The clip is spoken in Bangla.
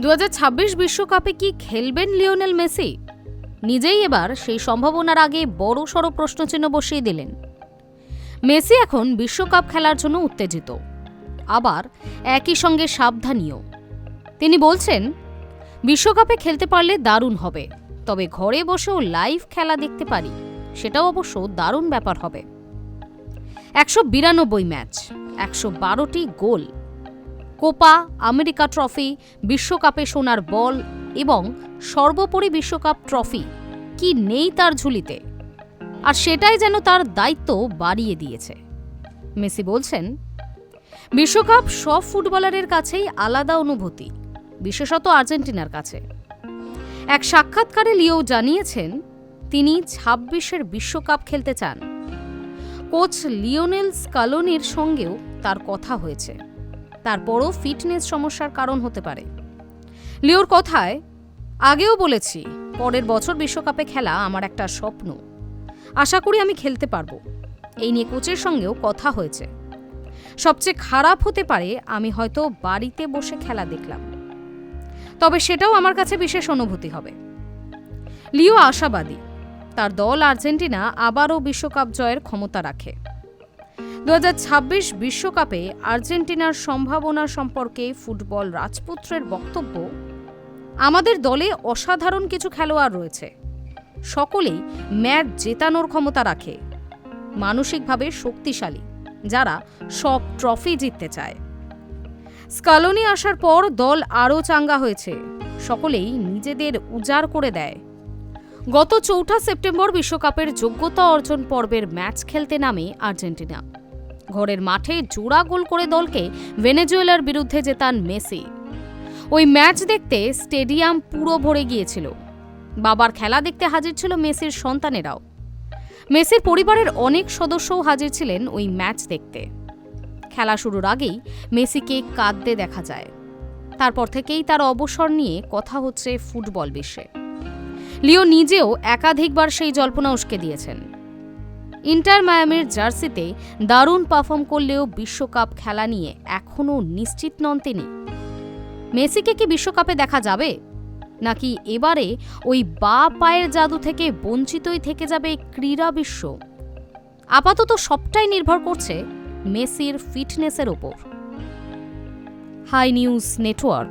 দু বিশ্বকাপে কি খেলবেন লিওনেল মেসি? নিজেই এবার সেই সম্ভাবনার আগে বড় সড় প্রশ্নচিহ্ন বসিয়ে দিলেন। মেসি এখন বিশ্বকাপ খেলার জন্য উত্তেজিত। আবার একই সঙ্গে সাবধানীয় তিনি বলছেন, বিশ্বকাপে খেলতে পারলে দারুণ হবে, তবে ঘরে বসেও লাইভ খেলা দেখতে পারি, সেটাও অবশ্য দারুণ ব্যাপার হবে। একশো বিরানব্বই ম্যাচ, একশো বারোটি গোল কোপা, আমেরিকা ট্রফি, বিশ্বকাপে সোনার বল এবং সর্বোপরি বিশ্বকাপ ট্রফি। কি নেই তার ঝুলিতে? আর সেটাই যেন তার দায়িত্ব বাড়িয়ে দিয়েছে। মেসি বলছেন, বিশ্বকাপ সব ফুটবলারের কাছেই আলাদা অনুভূতি, বিশেষত আর্জেন্টিনার কাছে। এক সাক্ষাৎকারে লিও জানিয়েছেন, তিনি ছাব্বিশের বিশ্বকাপ খেলতে চান। কোচ লিওনেল স্কালোনির সঙ্গেও তার কথা হয়েছে। তারপরও ফিটনেস সমস্যার কারণ হতে পারে। লিওর কথায়, আগেও বলেছি, পরের বছর বিশ্বকাপে খেলা আমার একটা স্বপ্ন। আশা করি আমি খেলতে পারব। এই নিয়ে কোচের সঙ্গেও কথা হয়েছে। সবচেয়ে খারাপ হতে পারে, আমি হয়তো বাড়িতে বসে খেলা দেখলাম। তবে সেটাও আমার কাছে বিশেষ অনুভূতি হবে। লিও আশাবাদী। তার দল আর্জেন্টিনা আবারও বিশ্বকাপ জয়ের ক্ষমতা রাখে। দু বিশ্বকাপে আর্জেন্টিনার সম্ভাবনা সম্পর্কে ফুটবল রাজপুত্রের বক্তব্য, আমাদের দলে অসাধারণ কিছু খেলোয়াড় রয়েছে। সকলেই ম্যাচ জেতানোর ক্ষমতা রাখে। মানসিকভাবে শক্তিশালী, যারা সব ট্রফি জিততে চায়। স্কালোনি আসার পর দল আরও চাঙ্গা হয়েছে, সকলেই নিজেদের উজাড় করে দেয়। গত চৌঠা সেপ্টেম্বর বিশ্বকাপের যোগ্যতা অর্জন পর্বের ম্যাচ খেলতে নামে আর্জেন্টিনা। ঘরের মাঠে জোড়া গোল করে দলকে ভেনেজুয়েলার বিরুদ্ধে জেতান মেসি। ওই ম্যাচ দেখতে স্টেডিয়াম পুরো ভরে গিয়েছিল। বাবার খেলা দেখতে হাজির ছিল মেসির সন্তানেরাও। মেসির পরিবারের অনেক সদস্যও হাজির ছিলেন ওই ম্যাচ দেখতে। খেলা শুরুর আগেই মেসিকে কাঁদতে দেখা যায়। তারপর থেকেই তার অবসর নিয়ে কথা হচ্ছে ফুটবল বিশ্বে। লিও নিজেও একাধিকবার সেই জল্পনা উস্কে দিয়েছেন। ইন্টার মায়ামির জার্সিতে দারুণ পারফর্ম করলেও বিশ্বকাপ খেলা নিয়ে এখনও নিশ্চিত নন তিনি। মেসিকে কি বিশ্বকাপে দেখা যাবে? নাকি এবারে ওই বা পায়ের জাদু থেকে বঞ্চিতই থেকে যাবে ক্রীড়া বিশ্ব? আপাতত সবটাই নির্ভর করছে মেসির ফিটনেসের ওপর। Hi News Network.